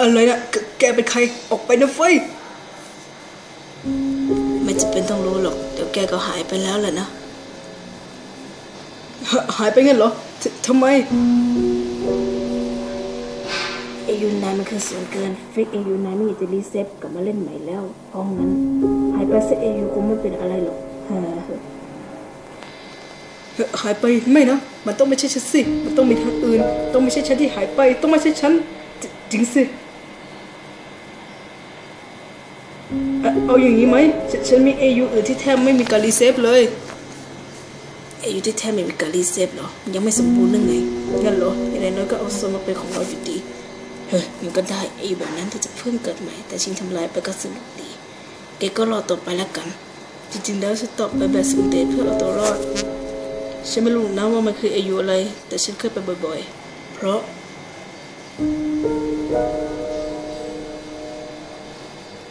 อะไรนะแกเป็นใครออกไปนะเฟยไม่จะเป็นต้องรู้หรอก เดี๋ยวแกก็หายไปแล้วแหละนะ หายไปเงี้ยเหรอทำไมเอยูนายมันคือส่วนเกินฟิกเอยูนายไม่อยากจะรีเซ็ตกลับมาเล่นใหม่แล้วเพราะงั้นหายไปซะเอยูคงไม่เป็นอะไรหรอก หายไปไม่นะ มันต้องไม่ใช่ฉันสิ มันต้องมีทางอื่น ต้องไม่ใช่ฉันที่หายไป ต้องไม่ใช่ฉันจจริงสิ เอาอย่างนี้ไหมฉฉันมีเอยูอื่นที่แทบไม่มีการรีเซฟเลยเอยูที่แท้ไม่มีการรีเซ็ตหรอมันยังไม่สมบูรณ์หรือไงงั้นเหรออย่างน้อยก็เอาโซนมาเป็นของเราอยู่ดี เฮ้ยมันก็ได้ไอ้แบบนั้นที่จะเพิ่งเกิดใหม่ แต่ชิงทำลายไปก็สนุกดีแกก็รอต่อไปแล้วกัน จริงๆแล้วฉันตอบไปแบบสมเด็จเพื่อเอาตัวรอด ฉันไม่รู้นะว่ามันคืออายุอะไร แต่ฉันเคยไปบ่อยๆ เพราะ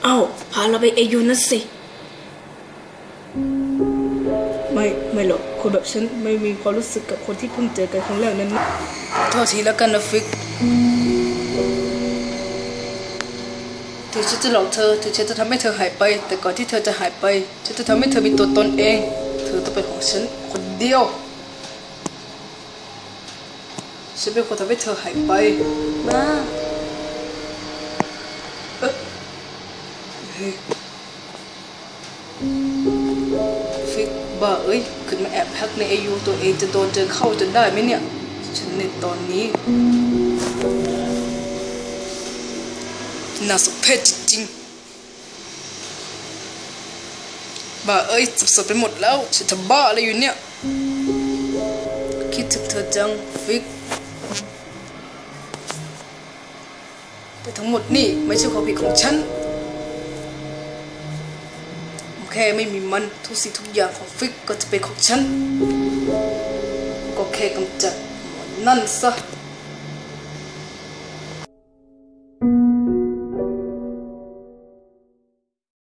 เอ้า พาเราไปอายุนั่นสิ ไม่ไม่หรอก คนแบบฉันไม่มีความรู้สึกกับคนที่เพิ่งเจอกันครั้งแรกนั้นโทษทีแล้วกันนะฟิกถึงฉันจะหลอกเธอ ถึงฉันจะทำให้เธอหายไป แต่ก่อนที่เธอจะหายไป ฉันจะทำให้เธอมีตัวตนเอง เธอต้องเป็นของฉันคนเดียว ฉันเป็นคนทำให้เธอหายไปมาฟิกบ้าเอ้ยขึ้นมาแอบแพ็กในอายุตัวเองจะโดนเจอเข้าจนได้ไหมเนี่ย ฉันในตอนนี้น่าสมเพชจริงๆ บ้าเอ้ยสับสนไปหมดแล้วฉันทำบ้าอะไรอยู่เนี่ย คิดถึงเธอจังฟิก แต่ทั้งหมดนี่ไม่ใช่ความผิดของฉันแค่ไม่มีมันทุกสิ่งทุกอย่างของฟิกก็จะเป็นของฉัน ก็แค่กำจัดมอนนั่นซะ